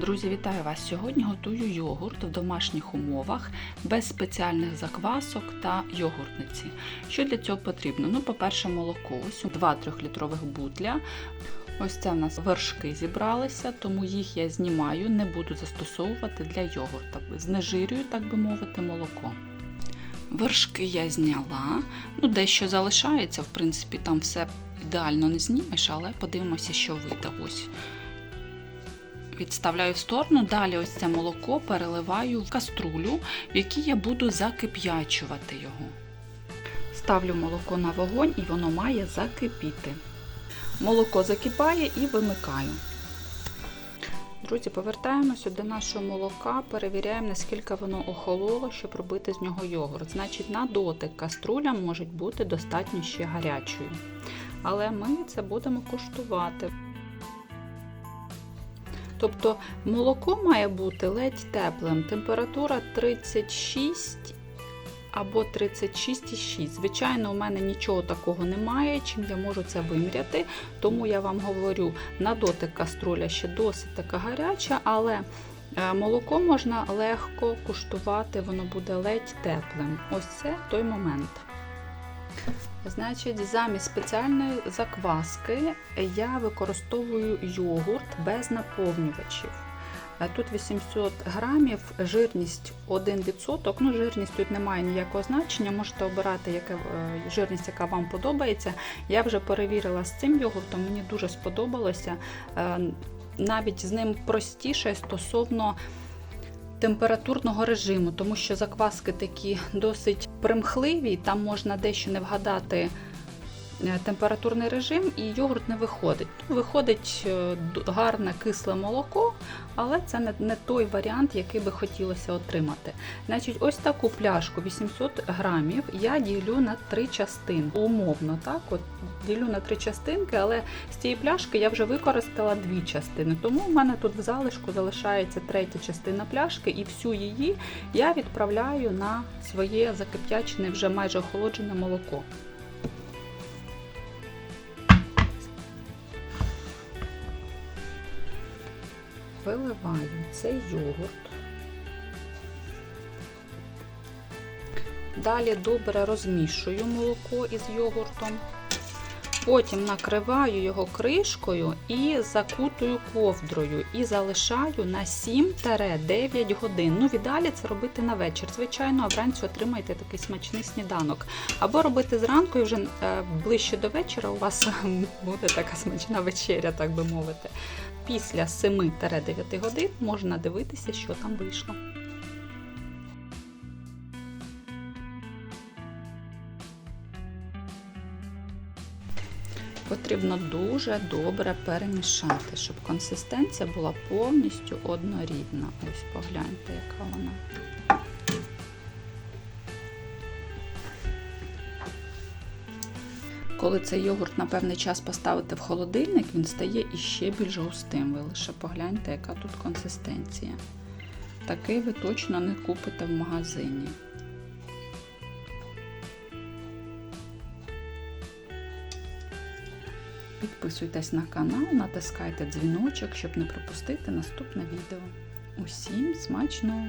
Друзі, вітаю вас! Сьогодні готую йогурт в домашніх умовах без спеціальних заквасок та йогуртниці. Що для цього потрібно? Ну, по-перше, молоко. Ось 2 3-літрових бутля. Ось це в нас вершки зібралися, тому їх я знімаю, не буду застосовувати для йогурта. Знежирюю, так би мовити, молоко. Вершки я зняла. Ну, дещо залишається, в принципі, там все ідеально не знімеш, але подивимося, що вийде. Ось відставляю в сторону. Далі ось це молоко переливаю в каструлю, в якій я буду закип'ячувати його. Ставлю молоко на вогонь і воно має закипіти. Молоко закипає і вимикаю. Друзі, повертаємося до нашого молока, перевіряємо, наскільки воно охололо, щоб робити з нього йогурт. Значить, на дотик каструля може бути достатньо ще гарячою. Але ми це будемо куштувати. Тобто молоко має бути ледь теплим, температура 36 або 36,6. Звичайно, у мене нічого такого немає, чим я можу це виміряти. Тому я вам говорю, на дотик каструля ще досить така гаряча, але молоко можна легко куштувати, воно буде ледь теплим. Ось це той момент. Значить, замість спеціальної закваски я використовую йогурт без наповнювачів. Тут 800 грамів, жирність 1%. Ну, жирність тут немає ніякого значення, можете обирати яка, жирність, яка вам подобається. Я вже перевірила з цим йогуртом, мені дуже сподобалося. Навіть з ним простіше стосовно температурного режиму, тому що закваски такі досить примхливі, там можна дещо не вгадати температурний режим, і йогурт не виходить. Виходить гарне кисле молоко, але це не, той варіант, який би хотілося отримати. Значить, ось таку пляшку 800 грамів я ділю на три частини. Умовно, так, от ділю на три частинки, але з цієї пляшки я вже використала дві частини. Тому в мене тут в залишку залишається третя частина пляшки, і всю її я відправляю на своє закип'ячене, вже майже охолоджене молоко. Виливаю цей йогурт. Далі добре розмішую молоко із йогуртом. Потім накриваю його кришкою і закутую ковдрою і залишаю на 7-9 годин. Ну, в ідеалі це робити на вечір. Звичайно, а вранці отримаєте такий смачний сніданок. Або робити зранку і вже ближче до вечора у вас буде така смачна вечеря, так би мовити. Після 7-9 годин можна дивитися, що там вийшло. Потрібно дуже добре перемішати, щоб консистенція була повністю однорідна. Ось погляньте, яка вона. Коли цей йогурт на певний час поставити в холодильник, він стає іще більш густим. Ви лише погляньте, яка тут консистенція. Такий ви точно не купите в магазині. Підписуйтесь на канал, натискайте дзвіночок, щоб не пропустити наступне відео. Усім смачного!